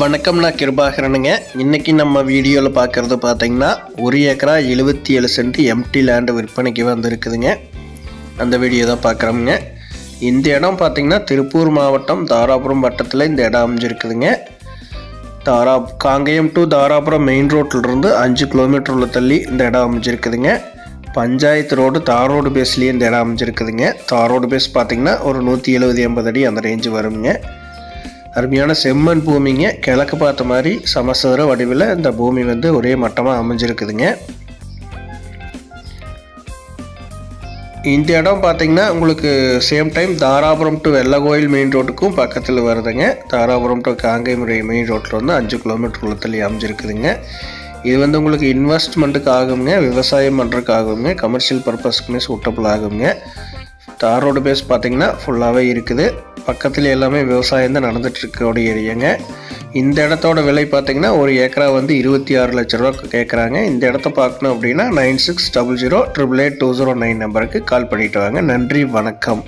வணக்கம் நான் கிருபாகரனுங்க. இன்றைக்கி நம்ம வீடியோவில் பார்க்குறது பார்த்தீங்கன்னா ஒரு ஏக்கரா எழுபத்தி ஏழு சென்ட் எம்டி லேண்டு விற்பனைக்கு வந்திருக்குதுங்க. அந்த வீடியோ தான் பார்க்குறோமுங்க இந்த இடம் பார்த்தீங்கன்னா திருப்பூர் மாவட்டம் தாராபுரம் வட்டத்தில் இந்த இடம் அமைஞ்சிருக்குதுங்க. தாரா காங்கேயம் டு தாராபுரம் மெயின் ரோட்டிலிருந்து அஞ்சு கிலோமீட்டர் உள்ள தள்ளி இந்த இடம் அமைஞ்சிருக்குதுங்க. பஞ்சாயத்து ரோடு தாரோடு பேஸ்லேயே இந்த இடம் அமைஞ்சிருக்குதுங்க. தாரோடு பேஸ் பார்த்தீங்கன்னா ஒரு நூற்றி எழுபது எண்பது அடி அந்த ரேஞ்சு வருங்க. அருமையான செம்மண் பூமிங்க. கிழக்கு பார்த்த மாதிரி சமசதுர வடிவில் இந்த பூமி வந்து ஒரே மட்டமாக அமைஞ்சிருக்குதுங்க. இந்த இடம் பார்த்தீங்கன்னா உங்களுக்கு same time Dharapuram to Vellakoil main ரோட்டுக்கும் பக்கத்தில் வருதுங்க. தாராபுரம் டு காங்கேயம் மெயின் ரோட்டில் வந்து அஞ்சு கிலோமீட்டர் குளத்துலேயே அமைஞ்சிருக்குதுங்க. இது வந்து உங்களுக்கு இன்வெஸ்ட்மெண்ட்டுக்கு ஆகுங்க விவசாயம் பண்ணுறதுக்கு ஆகுங்க கமர்ஷியல் பர்பஸ்க்குமே சூட்டபிள் ஆகுங்க. தார் ரோடு பேஸ் பார்த்தீங்கன்னா ஃபுல்லாகவே இருக்குது. பக்கத்தில் எல்லாமே விவசாயம் தான் நடந்துகிட்ருக்கக்கூடிய ஏரியாங்க. இந்த இடத்தோட விலை பார்த்தீங்கன்னா ஒரு ஏக்கரா வந்து இருபத்தி ஆறு லட்ச ரூபா கேட்குறாங்க இந்த இடத்த பார்க்கணும் அப்படின்னா nine six double zero triple eight two zero nine நம்பருக்கு கால் பண்ணிட்டு வாங்க. நன்றி வணக்கம்.